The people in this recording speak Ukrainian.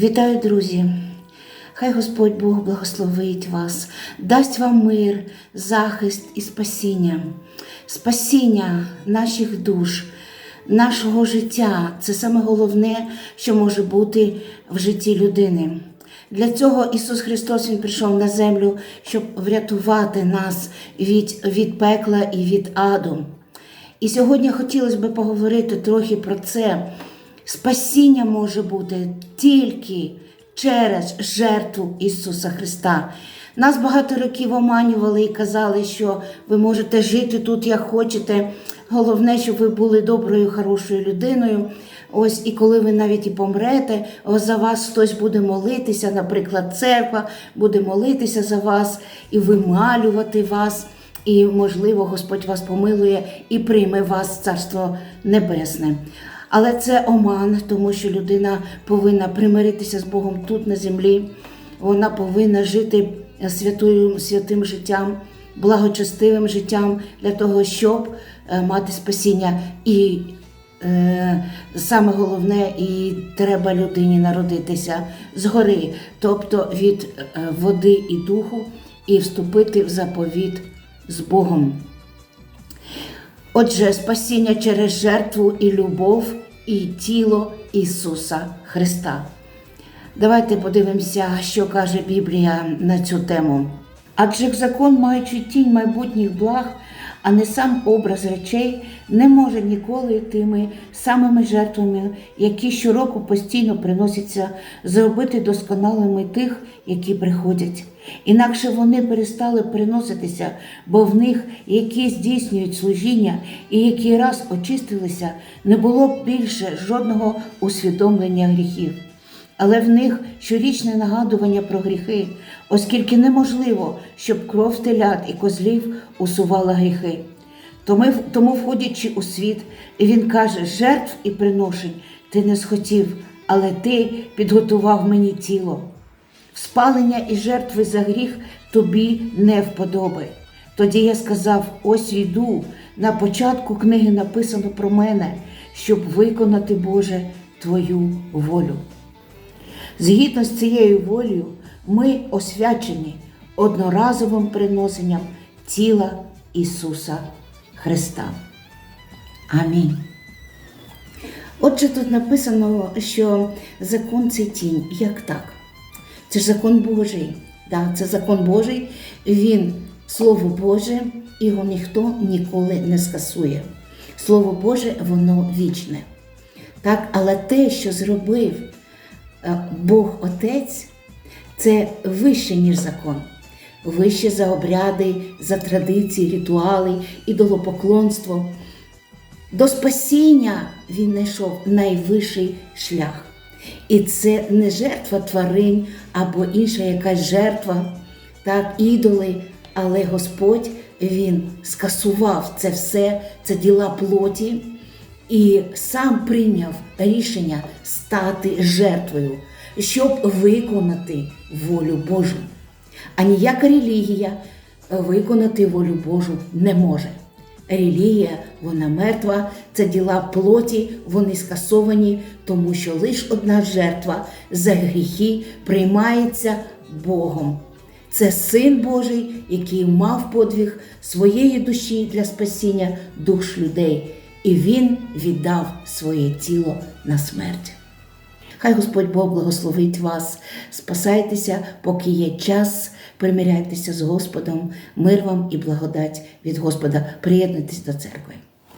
Вітаю, друзі! Хай Господь Бог благословить вас, дасть вам мир, захист і спасіння, спасіння наших душ, нашого життя це саме головне, що може бути в житті людини. Для цього Ісус Христос Він прийшов на землю, щоб врятувати нас від, від пекла і від аду. І сьогодні хотілося б поговорити трохи про це. Спасіння може бути тільки через жертву Ісуса Христа. Нас багато років оманювали і казали, що ви можете жити тут, як хочете. Головне, щоб ви були доброю, хорошою людиною. Ось і коли ви навіть і помрете, за вас хтось буде молитися, наприклад, церква буде молитися за вас і вималювати вас. І, можливо, Господь вас помилує і прийме вас в Царство Небесне. Але це оман, тому що людина повинна примиритися з Богом тут на землі. Вона повинна жити святою, святим життям, благочестивим життям для того, щоб е, мати спасіння. І е, саме головне, і треба людині народитися згори, тобто від е, води і духу, і вступити в заповіт з Богом. Отже, спасіння через жертву і любов, і тіло Ісуса Христа. Давайте подивимося, що каже Біблія на цю тему. Адже закон, маючи тінь майбутніх благ, а не сам образ речей, не може ніколи тими самими жертвами, які щороку постійно приносяться, зробити досконалими тих, які приходять. Інакше вони перестали приноситися, бо в них, які здійснюють служіння і які раз очистилися, не було б більше жодного усвідомлення гріхів. Але в них щорічне нагадування про гріхи, оскільки неможливо, щоб кров телят і козлів усувала гріхи. Тому, входячи у світ, він каже: жертв і приношень ти не схотів, але ти підготував мені тіло. Спалення і жертви за гріх тобі не вподоби. Тоді я сказав: ось йду. На початку книги написано про мене, щоб виконати, Боже, Твою волю. Згідно з цією волею, ми освячені одноразовим приносенням тіла Ісуса Христа. Амінь. Отже, тут написано, що закон це тінь. Як так? Це ж закон Божий. Да, Це закон Божий, він Слово Боже, його ніхто ніколи не скасує. Слово Боже, воно вічне. Так, Але те, що зробив Бог Отець, це вище, ніж закон, вище за обряди, за традиції, ритуали, ідолопоклонство. До спасіння він знайшов найвищий шлях. І це не жертва тварин або інша якась жертва, так, ідоли, але Господь Він скасував це все, це діла плоті, і сам прийняв рішення стати жертвою, щоб виконати волю Божу. А ніяка релігія виконати волю Божу не може. Релігія, вона мертва, це діла плоті, вони скасовані, тому що лише одна жертва за гріхи приймається Богом. Це Син Божий, який мав подвиг своєї душі для спасіння душ людей, і Він віддав своє тіло на смерть. Хай Господь Бог благословить вас, спасайтеся, поки є час, примиряйтеся з Господом, мир вам і благодать від Господа. Приєднуйтесь до церкви.